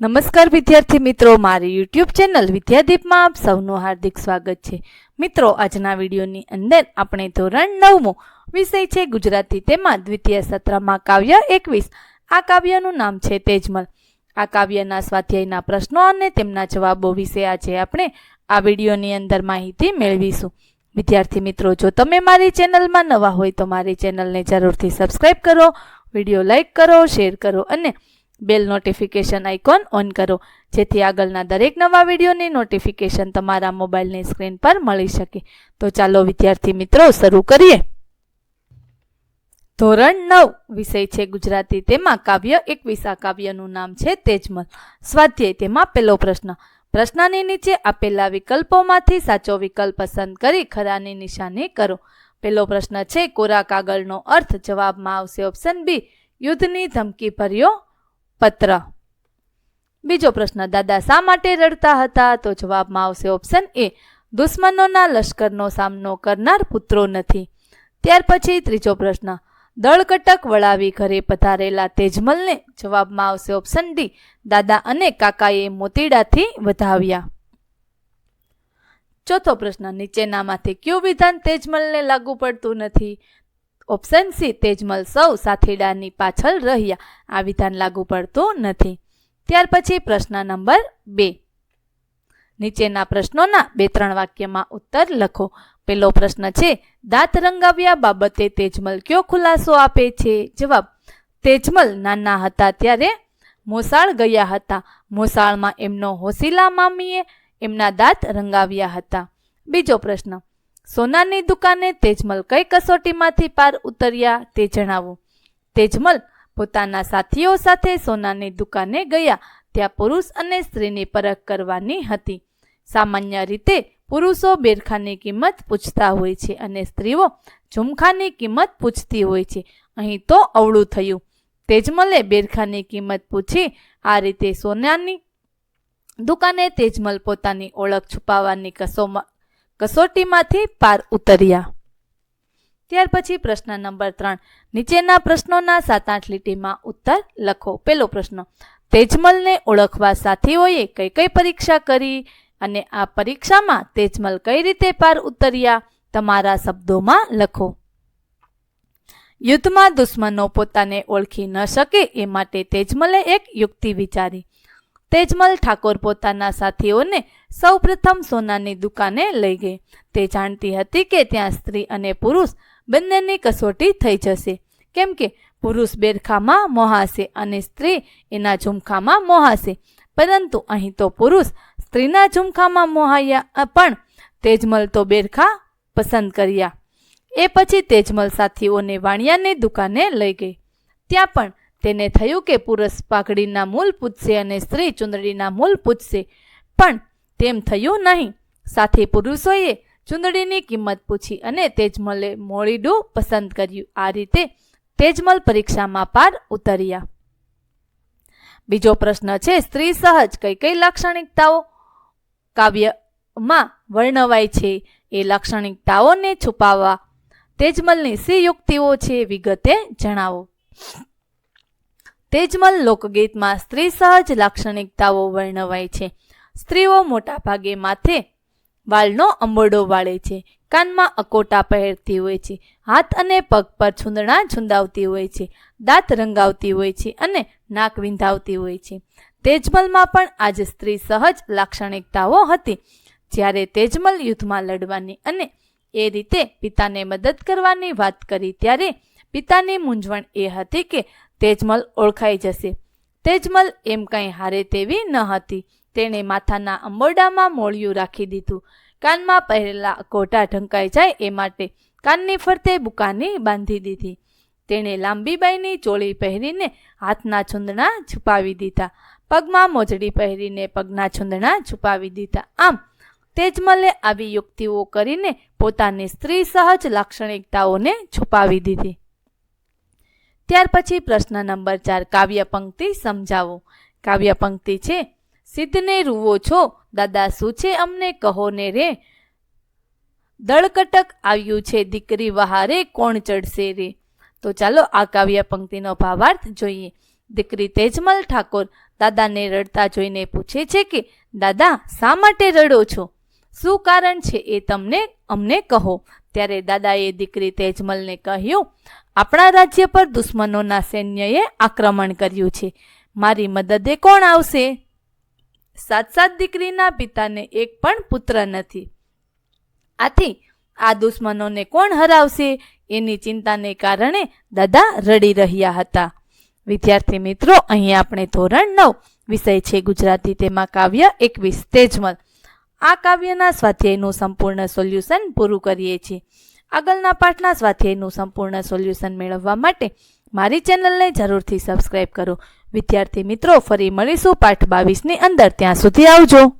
નમસ્કાર વિદ્યાર્થી મિત્રો, મારી યુટ્યુબ ચેનલ વિદ્યાદીપમાં આપ સૌનું હાર્દિક સ્વાગત છે. મિત્રો, આજના વિડીયોની અંદર આપણે ધોરણ નવમો વિષય છે ગુજરાતી તેમાં દ્વિતીય સત્રમાં કાવ્ય એકવીસ. આ કાવ્યનું નામ છે તેજમલ. આ કાવ્યના સ્વાધ્યાયના પ્રશ્નો અને તેમના જવાબો વિશે આજે આપણે આ વિડીયોની અંદર માહિતી મેળવીશું. વિદ્યાર્થી મિત્રો, જો તમે મારી ચેનલમાં નવા હોય તો મારી ચેનલને જરૂરથી સબસ્ક્રાઈબ કરો, વીડિયો લાઈક કરો, શેર કરો અને બેલ નોટિફિકેશન આઇકોન ઓન કરો, જેથી આગળના દરેક નવા વિડીયોની નોટિફિકેશન તમારા મોબાઈલની સ્ક્રીન પર મળી શકે. તો ચાલો, વિદ્યાર્થી મિત્રો, શરૂ કરીએ. ધોરણ નવ, વિષય છે ગુજરાતી. તેમાં કાવ્ય, એક આ કાવ્યનું નામ છે તેજમલ. સ્વાધ્યાય, તેમાં પહેલો પ્રશ્ન. પ્રશ્નની નીચે આપેલા વિકલ્પોમાંથી સાચો વિકલ્પ પસંદ કરી ખરાની નિશાની કરો. પહેલો પ્રશ્ન છે, કોરા કાગળનો અર્થ જવાબમાં આવશે ઓપ્શન બી. યુદ્ધની ધમકી ભર્યો પત્ર. બીજો પ્રશ્ન, દાદા, શા માટે રડતા હતા? તો જવાબમાં આવશે ઓપ્શન એ દુશ્મનોના લશ્કરનો સામનો કરનાર પુત્રો નથી. ત્યાર પછી ત્રીજો પ્રશ્ન, દળકટક વળાવી ઘરે પધારેલા તેજમલને? જવાબમાં આવશે ઓપ્શન ડી દાદા અને કાકાએ મોતીડાથી વધાવ્યા. ચોથો પ્રશ્ન, નીચેનામાંથી કયું વિધાન તેજમલને લાગુ પડતું નથી? ઓપ્શન સી તેજમલ સૌ સાથીડાની પાછળ રહ્યા. આ વિધાન લાગુ પડતું નથી. ત્યાર પછી પ્રશ્ન નંબર બે. નીચેના પ્રશ્નોના બે ત્રણ વાક્યમાં ઉત્તર લખો. પહેલો પ્રશ્ન છે, દાંત રંગાવ્યા બાબતે તેજમલ કયો ખુલાસો આપે છે? જવાબ, તેજમલ નાના હતા ત્યારે મોસાળ ગયા હતા. મોસાળમાં એમનો હોસીલા મામીએ એમના દાંત રંગાવ્યા હતા. બીજો પ્રશ્ન સોનાની દુકાને તેજમલ કઈ કસોટીમાંથી પાર ઉતર્યા તે જણાવો. તેજમલ પોતાના સાથીઓ સાથે સોનાની દુકાને ગયા, ત્યાં પુરુષ અને સ્ત્રીની પરખ કરવાની હતી. સામાન્ય રીતે પુરુષો બેરખાની કિંમત પૂછતા હોય છે અને સ્ત્રીઓ ઝુમખાની કિંમત પૂછતી હોય છે. અહીં તો અવળું થયું. તેજમલે બેરખાની કિંમત પૂછી આ રીતે સોનાની દુકાને તેજમલ પોતાની ઓળખ છુપાવવાની કસોમાં કસોટીમાંથી પાર ઉતર્યા. ત્યાર પછી પ્રશ્ન નંબર ત્રણ. નીચેના પ્રશ્નોના સાત આઠ લીટીમાં ઉત્તર લખો. પેલો પ્રશ્ન, તેજમલને ઓળખવા સાથીઓએ કઈ કઈ પરીક્ષા કરી અને આ પરીક્ષામાં તેજમલ કઈ રીતે પાર ઉતર્યા? તમારા શબ્દોમાં લખો. યુદ્ધમાં દુશ્મનો પોતાને ઓળખી ન શકે એ માટે તેજમલે એક યુક્તિ વિચારી. તેજમલ ઠાકોર પોતાના સાથીઓને સૌપ્રથમ સોનાની દુકાને લઈ ગઈ. તે જાણતી હતી કે ત્યાં સ્ત્રી અને પુરુષ બંનેની કસોટી થઈ જશે. કેમ કે પુરુષ બેરખામાં મોહાશે અને સ્ત્રી એના ઝુમખામાં મોહાશે. પરંતુ અહીં તો પુરુષ સ્ત્રીના ઝુમખામાં મોહાયા પણ તેજમલ તો બેરખા પસંદ કર્યા. એ પછી તેજમલ સાથીઓને વાણિયાની દુકાને લઈ ગઈ. ત્યાં પણ તેને થયું કે પુરુષ પાઘડીના મૂલ પૂછશે અને સ્ત્રી ચુંદડીના મૂલ પૂછશે પણ તેમ થયું નહીં. સાથે પુરુષોએ ચુંદડીની કિંમત પૂછી અને તેજમલે મોડીડું પસંદ કર્યું. આ રીતે તેજમલ પરીક્ષામાં પાર ઉતર્યા. બીજો પ્રશ્ન છે, સ્ત્રી સહજ કઈ કઈ લાક્ષણિકતાઓ કાવ્યમાં વર્ણવાય છે? એ લાક્ષણિકતાઓને છુપાવવા તેજમલની સી યુક્તિઓ છે વિગતે જણાવો. તેજમલ લોકગીતમાં સ્ત્રી સહજ લાક્ષણિકતાઓ વર્ણવાય છે. સ્ત્રીઓ મોટા ભાગે માથે વાળનો અંબોડો વાળે છે. કાનમાં અકોટા પહેરતી હોય છે. હાથ અને પગ પર છૂંદણા છૂંદાવતી હોય છે. દાંત રંગાવતી હોય છે અને નાક વિંધાવતી હોય છે. તેજમલમાં પણ આજ સ્ત્રી સહજ લાક્ષણિકતાઓ હતી. જ્યારે તેજમલ યુદ્ધમાં લડવાની અને એ રીતે પિતાને મદદ કરવાની વાત કરી ત્યારે પિતાની મૂંઝવણ એ હતી કે તેજમલ ઓળખાઈ જશે. તેજમલ એમ કંઈ હારે તેવી ન હતી. તેણે માથાના અંબોડામાં મોળિયું રાખી દીધું. કાનમાં પહેરેલા કોટા ઢંકાઈ જાય એ માટે કાનની ફરતે બુકાની બાંધી દીધી. તેણે લાંબી બાઈની ચોળી પહેરીને હાથના છૂંદણા છુપાવી દીધા. પગમાં મોજડી પહેરીને પગના છૂંદણા છુપાવી દીધા. આમ, તેજમલે આવી યુક્તિઓ કરીને પોતાની સ્ત્રી સહજ લાક્ષણિકતાઓને છુપાવી દીધી. ત્યાર પછી પ્રશ્ન નંબર ચાર, કાવ્ય પંક્તિ સમજાવો. કાવ્ય પંક્તિ છે, સિદ્ધને રૂવો છો, દાદા શું છે અમને કહો ને રે? દળકટક આવ્યું છે, દીકરી વહારે કોણ ચડશે રે? તો ચાલો આ કાવ્ય પંક્તિનો ભાવાર્થ જોઈએ. દીકરી તેજમલ ઠાકોર દાદાને રડતા જોઈને પૂછે છે કે, દાદા, શા માટે રડો છો? શું કારણ છે એ તમને અમને કહો? ત્યારે દાદાએ દીકરી તેજમલને કહ્યું આપણા રાજ્ય પર દુશ્મનોના સૈન્યએ આક્રમણ કર્યું છે. મારી મદદે કોણ આવશે? સાત સાત દીકરીના પિતાને એક પણ પુત્ર નથી. આથી આ દુશ્મનોને કોણ હરાવશે? એની ચિંતાને કારણે દાદા રડી રહ્યા હતા. વિદ્યાર્થી મિત્રો, અહીં આપણે ધોરણ નવ વિષય છે ગુજરાતી. તેમાં કાવ્ય એકવીસ, તેજમલ. આ કાવ્યના સ્વાધ્યાયનું સંપૂર્ણ સોલ્યુશન પૂરું કરીએ છીએ. આગળના પાઠના સ્વાધ્યાયનું સંપૂર્ણ સોલ્યુશન મેળવવા માટે મારી ચેનલને જરૂરથી સબસ્ક્રાઇબ કરો. વિદ્યાર્થી મિત્રો, ફરી મળીશું પાઠ બાવીસની અંદર. ત્યાં સુધી આવજો.